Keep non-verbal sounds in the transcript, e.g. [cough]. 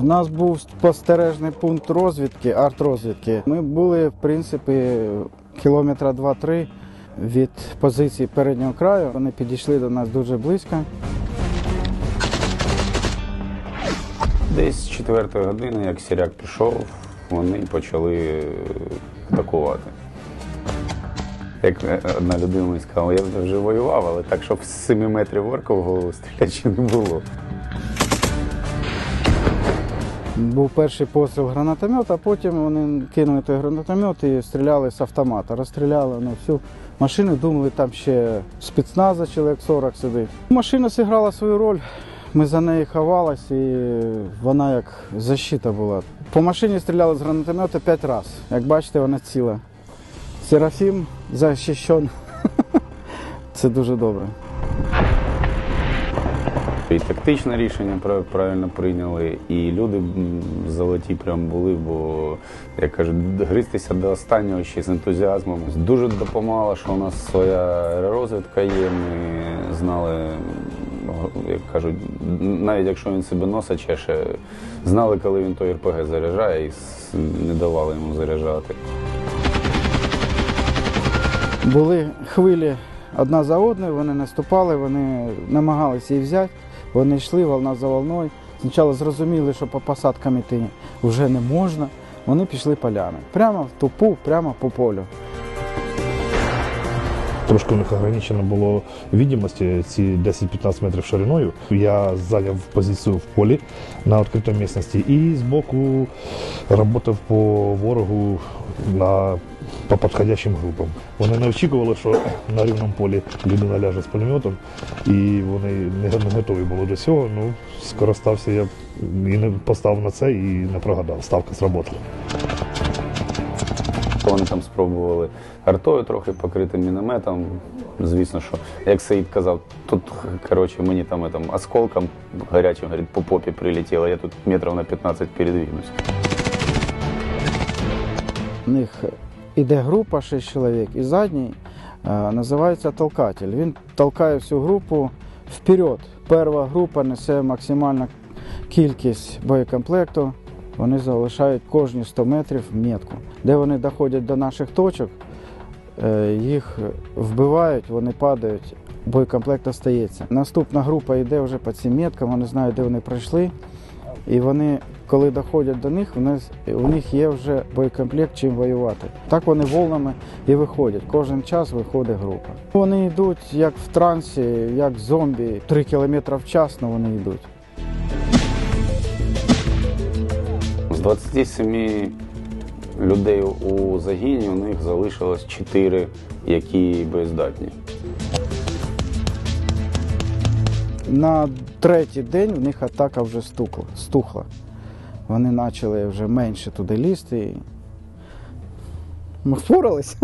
В нас був спостережний пункт розвідки, арт-розвідки. Ми були, в принципі, кілометра 2-3 від позиції переднього краю. Вони підійшли до нас дуже близько. Десь з четвертої години, як сіряк пішов, вони почали атакувати. Як одна людина сказала, я вже воював, але так, щоб з 7 метрів орка в голову стріляти ще не було. Був перший постріл гранатомета, а потім вони кинули той гранатомет і стріляли з автомата. Розстріляли на всю машину, думали, там ще спецназа чоловік 40 сидить. Машина зіграла свою роль. Ми за нею ховалися і вона як защита була. По машині стріляли з гранатомета 5 разів. Як бачите, вона ціла. Серафім захищен. [laughs] Це дуже добре. І тактичне рішення правильно прийняли, і люди золоті прям були, бо, як кажуть, гристися до останнього ще з ентузіазмом. Дуже допомагало, що у нас своя аеророзвідка є. Ми знали, як кажуть, навіть якщо він себе носа чеше, знали, коли він той РПГ заряджає, і не давали йому заряджати. Були хвилі одна за одною, вони наступали, вони намагалися її взяти, вони йшли волна за волною. Спочатку зрозуміли, що по посадкам іти вже не можна. Вони пішли полями. Прямо в тупу, прямо по полю. Трошки у них ограничено було відомості, ці 10-15 метрів шириною. Я зайняв позицію в полі на відкритій місцевості і збоку працював по ворогу на, по підходящим групам. Вони не очікували, що на рівному полі людина ляже з пулеметом, і вони не готові були до цього. Ну, скористався я і не поставив на це і не прогадав. Ставка сработала. Вони там спробували артою трохи покрити мінометом. Звісно, що як Саїд казав, тут коротше, мені там, там осколком гарячим говорить, по попі прилетіло, я тут метрів на 15 передвинусь. У них іде група 6 чоловік, і задній е, називається толкатель. Він толкає всю групу вперед. Перша група несе максимальну кількість боєкомплекту. Вони залишають кожні 100 метрів метку. Де вони доходять до наших точок, е, їх вбивають, вони падають, боєкомплект остається. Наступна група йде вже по цим меткам, вони знають, де вони пройшли. І вони, коли доходять до них, у у них є вже боєкомплект чим воювати. Так вони волнами і виходять. Кожен час виходить група. Вони йдуть як в трансі, як зомбі. Три кілометри вчасно вони йдуть. 27 людей у загіні у них залишилось 4, які боєздатні. На третій день в них атака вже стукла, стухла. Вони почали вже менше туди лізти. і Ми впоралися.